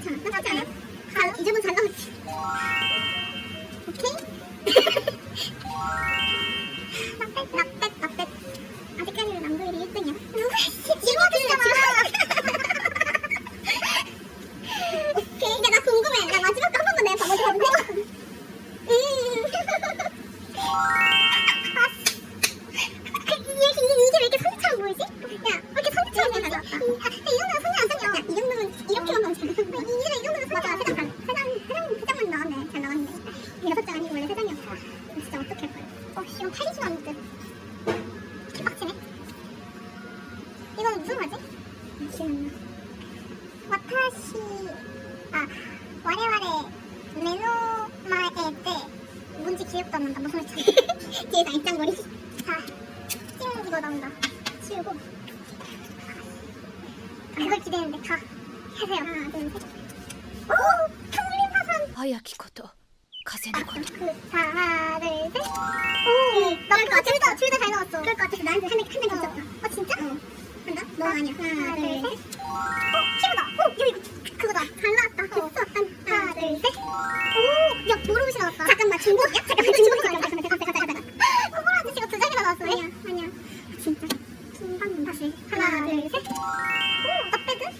괜찮아. 나잘 나왔지. 이제는 잘 나왔지. 오케이. 이건 팔리지도 않는 듯. 개빡치네. 이건 무슨 거지? 기억나. 와타시, 아, 와레와레, 메노마에 때, 뭔지 기억도 안 난다. 무슨 말인지 뒤에서 안짱거리. 자, 찍는 기거 나온다 치우고. 아, 이걸 기대했는데 가. 하세요. 하나, 둘, 셋. 오! 통림 화산! 아야, 기코토. 가세 나거든. 하나, 둘, 셋. 오, 나둘 같아. 둘 다, 둘다 잘 나왔어. 그럴 것 같아. 나한테 한 명, 한명 없었다. 어, 진짜? 응. 한다? 너 아니야. 하나, 둘, 셋. 오, 친구다. 오, 이거, 어. 둘, 셋. 아저씨가 하나, 둘, 셋. 오, 나 빼드?